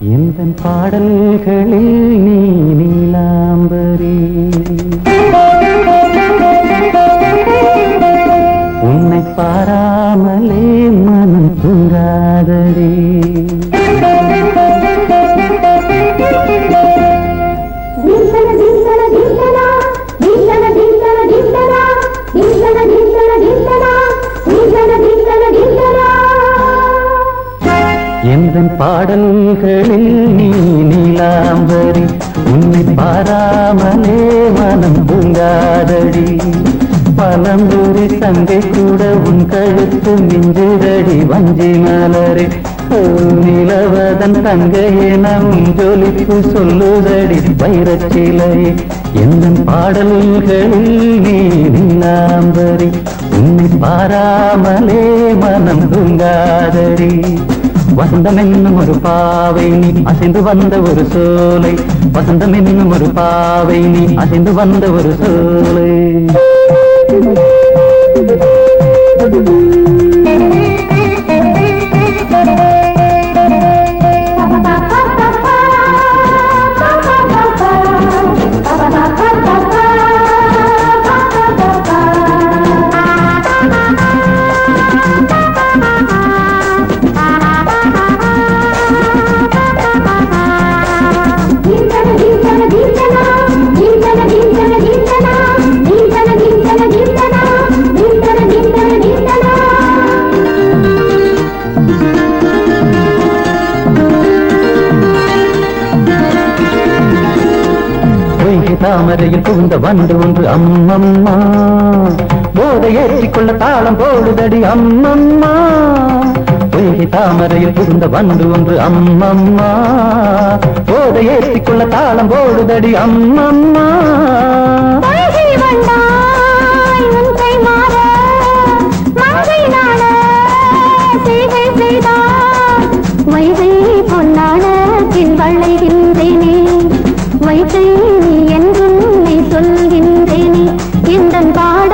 எந்த பாடல்களில் நீ நீலாம்பரே? எந்த பாடல்களில் நீ நீலாம்பரி உன்னை பாராமலே மனம் பூங்காதடி பழம்புரி தங்கை கூட உன் கழுத்து மிஞ்சுதடி வஞ்சி மலரே. நிலவதன் தங்கையே நம் ஜொலிப்பு சொல்லுதடி வைரச்சிலை எந்த பாடல்களில் நீ நீலாம்பரி உன்னை பாராமலே மனம் தூங்காதடி. வசந்தம் என்னும் ஒரு பாவை நீ அசைந்து வந்த ஒரு சோலை. வசந்தம் என்னும் ஒரு பாவை நீ அசைந்து வந்த ஒரு சோலை. தாமரையில் புகுந்த வண்டு ஒன்று அம்மம்மா. போதை ஏற்றிக்கொள்ள தாளம் போடுதடி அம்மம்மா. பொய்கை தாமரையில் புகுந்த வண்டு ஒன்று அம்மம்மா. போதை ஏற்றிக்கொள்ள தாளம் போடுதடி அம்மம்மா.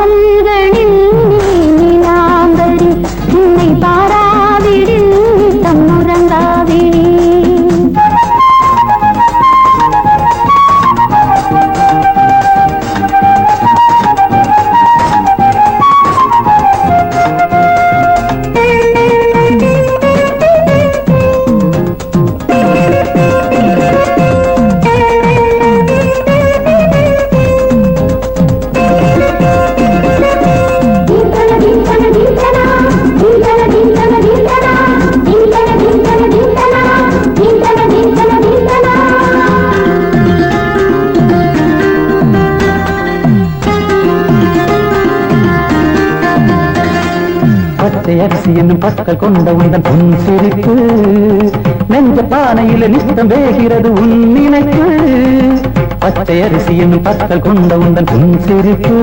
हम பச்சை அரிசி என்னும் பற்கள் கொண்ட உந்தன் பொன் சிரிப்பு. நெஞ்ச பானையில நித்தம் வேகிறது உன் நினைப்பு. பச்சை அரிசி என்னும் பற்கள் கொண்ட உந்தன் பொன் சிரிப்பு.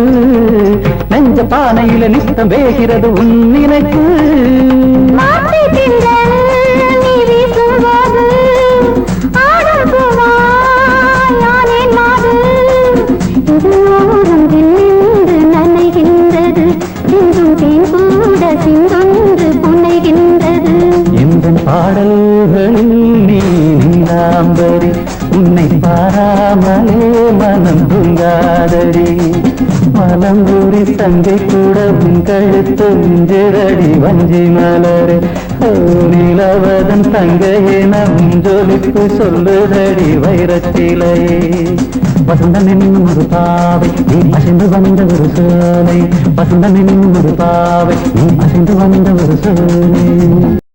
நெஞ்ச பானையில நித்தம் வேகிறது உன் நினைப்பு. பாடல்களில் நீ நீலாம்பரி உன்னை பாராமலே மனம் தூங்காதடி மலம்பூரி தங்கை கூட உன் கழுத்து மிஞ்சிரடி வஞ்சி மலரே. நிலவதன் தங்கையின ஜொலிப்பு சொல்லுதடி வைரத்திலையே வசந்தம் என்னும் ஒரு பாவை நீ அசைந்து வந்த ஒரு சோலை வசந்தம் என்னும் ஒரு பாவை நீ அசைந்து வந்த ஒரு சோலை